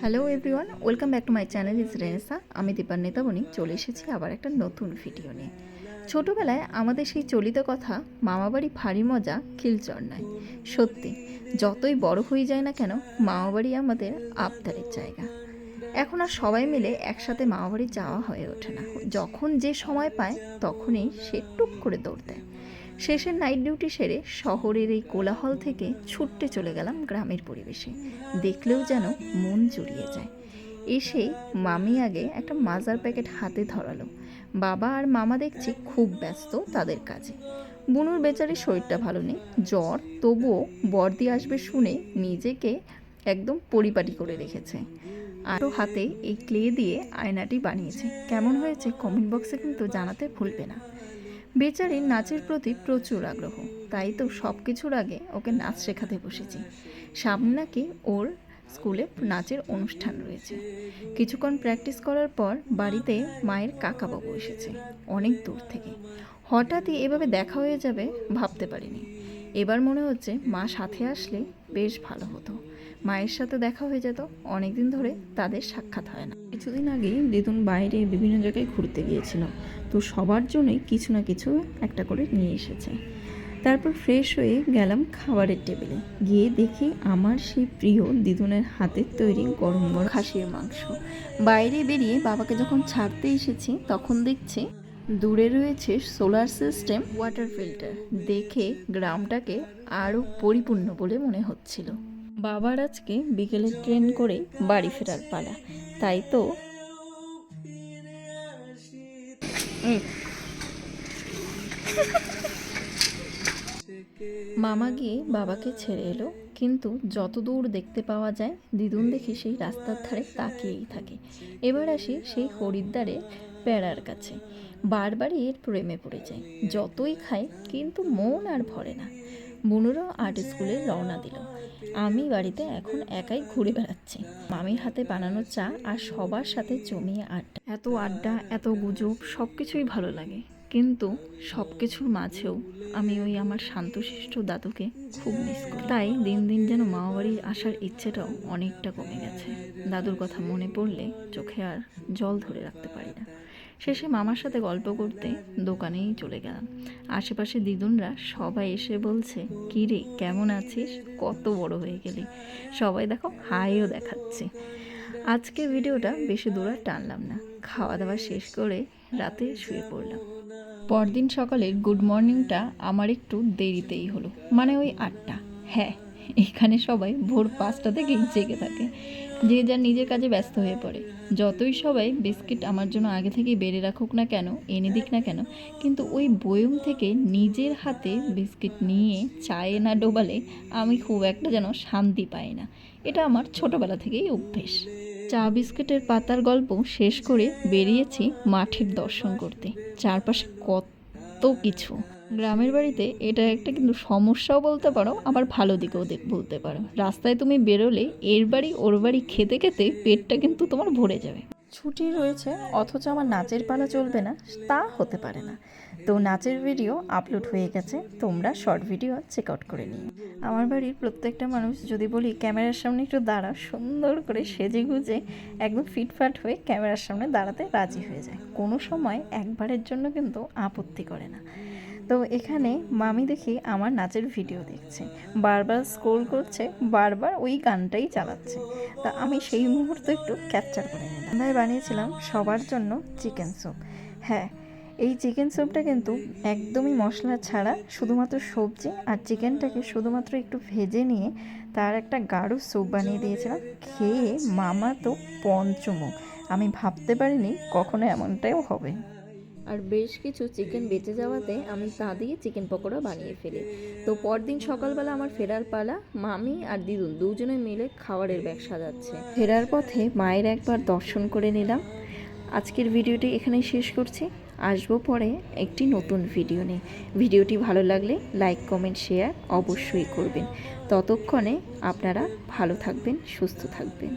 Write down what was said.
Hello everyone welcome back to my channel is Renaissance আমি দীপার নেতাবনি চলে এসেছি আবার একটা নতুন ভিডিও নিয়ে। ছোটোবেলায় আমাদের সেই চলিত কথা, মামাবাড়ি ভারী মজা, খিলচর নয়। সত্যি, যতই বড় হয়ে যায় না কেন, মামাবাড়ি আমাদের আবদারের জায়গা। এখন আর সবাই মিলে একসাথে মামাবাড়ি যাওয়া হয়ে ওঠে না। যখন যে সময় পায়, তখনই সে টুক করে দৌড় দেয়। শেষের নাইট ডিউটি সেরে শহরের এই কোলাহল থেকে ছুটতে চলে গেলাম গ্রামের পরিবেশে। দেখলেও যেন মন জুড়িয়ে যায়। এসে মামি আগে একটা মাজার প্যাকেট হাতে ধরালো। বাবা আর মামা দেখছি খুব ব্যস্ত তাদের কাজে। বুনুর বেচারির শরীরটা ভালো নেই, জ্বর, তবুও বর্দি আসবে শুনে নিজেকে একদম পরিপাটি করে রেখেছে। আরও হাতে এই ক্লে দিয়ে আয়নাটি বানিয়েছে। কেমন হয়েছে কমেন্ট বক্সে কিন্তু জানাতে ভুলবে না। বেচারির নাচের প্রতি প্রচুর আগ্রহ। তাই তো সব কিছুর আগে ওকে নাচ শেখাতে বসেছি। সামনে নাকি ওর স্কুলে নাচের অনুষ্ঠান রয়েছে। কিছুক্ষণ প্র্যাকটিস করার পর বাড়িতে মায়ের কাকাবাবু এসেছে, অনেক দূর থেকে। হঠাৎই এভাবে দেখা হয়ে যাবে ভাবতে পারিনি। এবার মনে হচ্ছে মা সাথে আসলে বেশ ভালো হতো। মায়ের সাথে দেখা হয়ে যেত, অনেকদিন ধরে তাদের সাক্ষাৎ হয় না। কিছুদিন আগে দিদুন বাইরে বিভিন্ন জায়গায় ঘুরতে গিয়েছিল। তো সবার জন্যই কিছু না কিছু একটা করে নিয়ে এসেছে। তারপর ফ্রেশ হয়ে গেলাম খাবারের টেবিলে গিয়ে দেখি আমার সেই প্রিয় দিদুনের হাতের তৈরি গরম গরম খাসির মাংস। বাইরে বেরিয়ে বাবাকে যখন ছাড়তে এসেছি, তখন দেখছি দূরে রয়েছে সোলার সিস্টেম ওয়াটার ফিল্টার দেখে গ্রামটাকে আরও পরিপূর্ণ বলে মনে হচ্ছিল। বাবার আজকে বিকেলে ট্রেন করে বাড়ি ফেরার পালা। তাই তো মামা গিয়ে বাবাকে ছেড়ে এলো। কিন্তু যত দূর দেখতে পাওয়া যায়, দিদুন দেখি সেই রাস্তার ধারে তাকিয়েই থাকে। এবার আসি সেই হরিদ্বারের প্যারার কাছে। বারবারই এর প্রেমে পড়ে যায়। যতই খায়, কিন্তু মন আর ভরে না। বুনুরও আর্ট স্কুলে রওনা দিল। আমি বাড়িতে এখন একাই ঘুরে বেড়াচ্ছি। মামির হাতে বানানো চা আর সবার সাথে জমিয়ে আড্ডা। এত আড্ডা, এত গুজব সব কিছুই ভালো লাগে। কিন্তু সব কিছুর মাঝেও আমি ওই আমার শান্তশিষ্ট দাদুকে খুব মিস করি। তাই দিন দিন যেন মামাবাড়ি আসার ইচ্ছেটাও অনেকটা কমে গেছে। দাদুর কথা মনে পড়লে চোখে আর জল ধরে রাখতে পারি না। শেষে মামার সাথে গল্প করতে দোকানেই চলে গেলাম। আশেপাশে দিদুনরা সবাই এসে বলছে, কী রে, কেমন আছিস? কত বড় হয়ে গেলি। সবাই দেখো হাইও দেখাচ্ছে। আজকে ভিডিওটা বেশি দূর আর টানলাম না। খাওয়া দাওয়া শেষ করে রাতে শুয়ে পড়লাম। পরদিন সকালের গুড মর্নিংটা আমার একটু দেরিতেই হলো মানে ওই আটটা। হ্যাঁ এখানে সবাই ভোর পাঁচটা থেকেই জেগে থাকে। যে যার নিজের কাজে ব্যস্ত হয়ে পড়ে। যতই সবাই বিস্কিট আমার জন্য আগে থেকেই বেড়ে রাখুক না কেন, এনে দিক না কেন, কিন্তু ওই বয়ম থেকে নিজের হাতে বিস্কিট নিয়ে চায়ে না ডোবালে আমি খুব একটা যেন শান্তি পাই না। এটা আমার ছোটবেলা থেকেই অভ্যেস। চা বিস্কিটের পাতার গল্প শেষ করে বেরিয়েছি মাঠের দর্শন করতে। চারপাশে কত কিছু। গ্রামের বাড়িতে এটা একটা কিন্তু সমস্যাও বলতে পারো, আবার ভালো দিকেও বলতে পারো। রাস্তায় তুমি বেরোলে এর বাড়ি ওর বাড়ি খেতে খেতে পেটটা কিন্তু তোমার ভরে যাবে। ছুটি রয়েছে, অথচ আমার নাচের পালা চলবে না, তা হতে পারে না। তো নাচের ভিডিও আপলোড হয়ে গেছে, তোমরা শর্ট ভিডিও চেক আউট করে নিও। আমার বাড়ির প্রত্যেকটা মানুষ যদি বলি ক্যামেরার সামনে একটু দাঁড়া সুন্দর করে সেজে গুজে একদম ফিটফাট হয়ে ক্যামেরার সামনে দাঁড়াতে রাজি হয়ে যায়। কোনো সময় একবারের জন্য কিন্তু আপত্তি করে না। তো এখানে মামি দেখি আমার নাচের ভিডিও দেখছে। বারবার স্ক্রোল করছে, বারবার ওই গানটাই চালাচ্ছে। তা আমি সেই মুহূর্ত একটু ক্যাপচার করে নিলাম। বানিয়েছিলাম সবার জন্য চিকেন স্যুপ হ্যাঁ এই চিকেন স্যুপটা কিন্তু একদমই মশলা ছাড়া শুধুমাত্র সবজি আর চিকেনটাকে শুধুমাত্র একটু ভেজে নিয়ে তার একটা গাঢ় স্যুপ বানিয়ে দিয়েছিলাম। খেয়ে মামা তো পঞ্চমুখ। আমি ভাবতে পারিনি কখনো এমনটাও হবে। আর বেশ কিছু চিকেন বেঁচে যাওয়াতে আমি তা দিয়ে চিকেন পকোড়া বানিয়ে ফেলি। তো পরদিন সকালবেলা আমার ফেরার পালা মামি আর দিদুন দুজনে মিলে খাবারের ব্যাগ সাজাচ্ছে। ফেরার পথে মায়ের একবার দর্শন করে নিলাম। আজকের ভিডিওটি এখানেই শেষ করছি। আসব পরে একটি নতুন ভিডিও নিয়ে। ভিডিওটি ভালো লাগলে লাইক, কমেন্ট, শেয়ার অবশ্যই করবেন। ততক্ষণে আপনারা ভালো থাকবেন, সুস্থ থাকবেন।